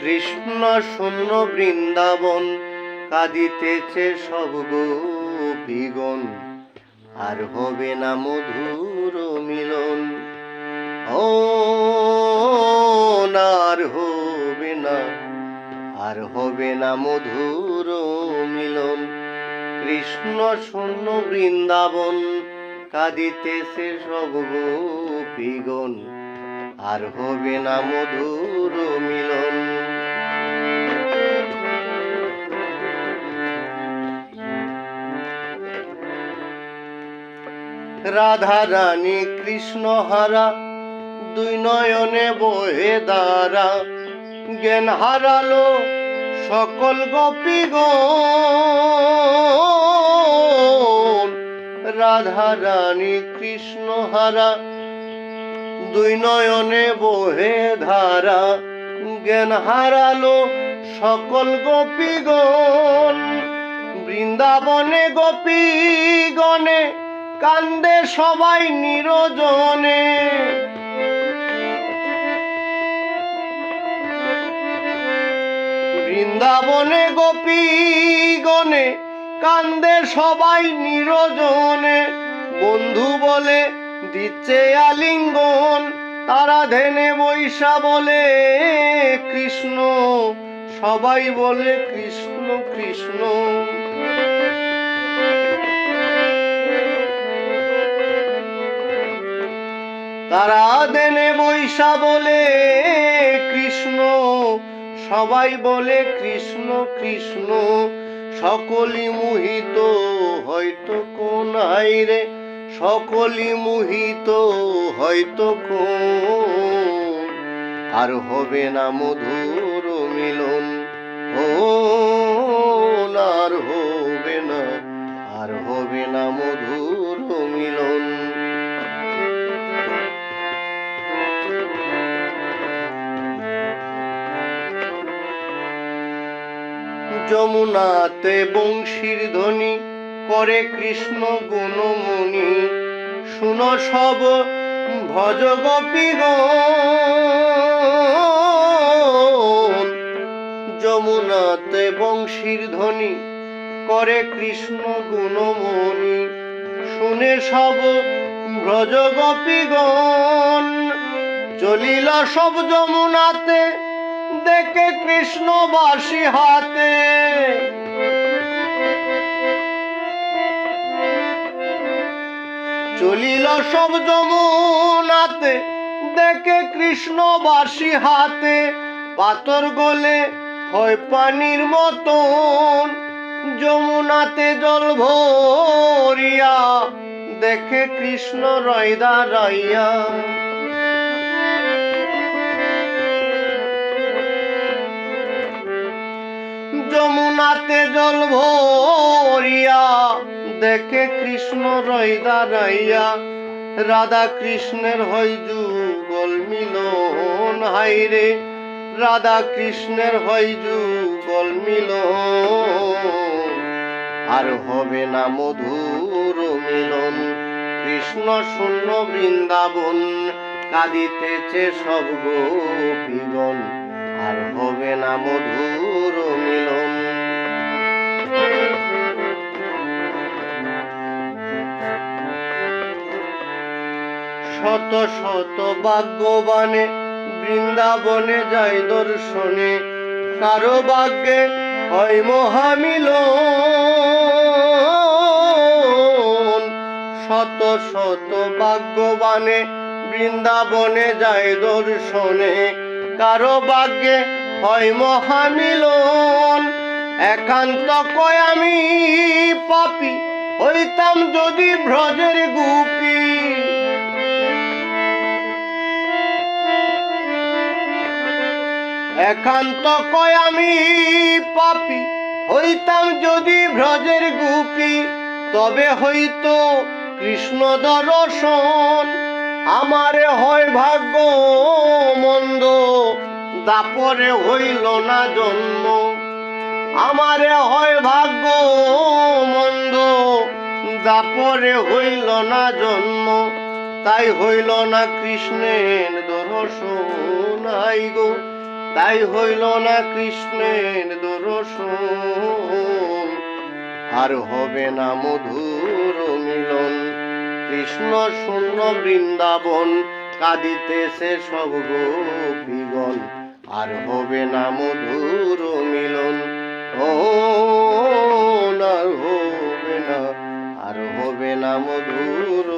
কৃষ্ণ শূন্য বৃন্দাবন কাঁদিতেছে সব গোপীগণ। আর হবে না মধুর মিলন। ও আর হবে না, আর হবে না মধুর মিলন। কৃষ্ণ শূন্য বৃন্দাবন কাঁদিতেছে সব গোপীগণ আর হবে না মধুর মিলন। রাধা রানী কৃষ্ণ হারা, দুই নয়নে বহে দ্বারা। জ্ঞান হারালো সকল গোপীগণ রাধা রানী কৃষ্ণ হারা, দুই নয়নে বহে ধারা, জ্ঞান হারালো সকল গোপীগণ। বৃন্দাবনে গোপীগণে কান্দে সবাই নিরজনে। বৃন্দাবনে গোপীগণে কান্দে সবাই নিরজনে। বন্ধু বলে, দিচ্ছে আলিঙ্গন। তারা ধেনে বৈশা বলে, কৃষ্ণ। সবাই বলে, কৃষ্ণ কৃষ্ণ। তারা দেনে বৈশা বলে, কৃষ্ণ। সবাই বলে, কৃষ্ণ কৃষ্ণ। সকলই মোহিত হয়তো কোন রে সকলি মোহিত হয়তো কোন। আর হবে না মধুর যমুনাতে বংশীর ধ্বনি করে কৃষ্ণ গুণমণি। শুন সব ভজ গোপীগণ। যমুনাতে বংশীর ধ্বনি করে কৃষ্ণ গুণমণি। শুনে সব ব্রজ গোপীগণ। চলিল সব যমুনাতে দেখে কৃষ্ণ বাসি হাতে। চলিল সব যমুনাতে, দেখে কৃষ্ণ বাসি হাতে। পাতর গলে হয় পানির মতন, যমুনাতে জল ভরিয়া। দেখে কৃষ্ণ রয়দা রাইয়া যমুনাতে জল ভরিয়া দেখে কৃষ্ণ রই দাঁড়াইয়া। রাধা কৃষ্ণের হয় যুগল মিলন হাইরে রাধা কৃষ্ণের হয় যুগল মিলন। আর হবে না মধুর মিলন, কৃষ্ণ শূন্য বৃন্দাবন, কাঁদিতেছে সব গোপীগণ। আর হবে না মধুর শত শত ভাগ্যবানে বৃন্দাবনে যায় দর্শনে। কারও ভাগ্যে হয় মহামিল শত শত ভাগ্যবানে বৃন্দাবনে যায় দর্শনে। কারও ভাগ্যে হয় মহামিলন। একান্ত কয় আমি পাপি হইতাম যদি ব্রজের গুপি। একান্ত কয় আমি পাপি, হইতাম যদি ব্রজের গুপি, তবে হইতো কৃষ্ণ দর্শন। আমারে হয় ভাগ্য মন্দ, দাপরে হইল না জন্ম। আমারে হয় ভাগ্য মন্দ, দাপরে হইল না জন্ম। তাই হইল না কৃষ্ণের দর্শন, আই গো। তাই হইল না কৃষ্ণের দর্শন। আর হবে না মধুর মিলন। কৃষ্ণ শূন্য বৃন্দাবন, কাঁদিতেছে সব গোপীগণ। আর হবে না মধুর মিলন। ও আর হবে না। আর হবে না মধুর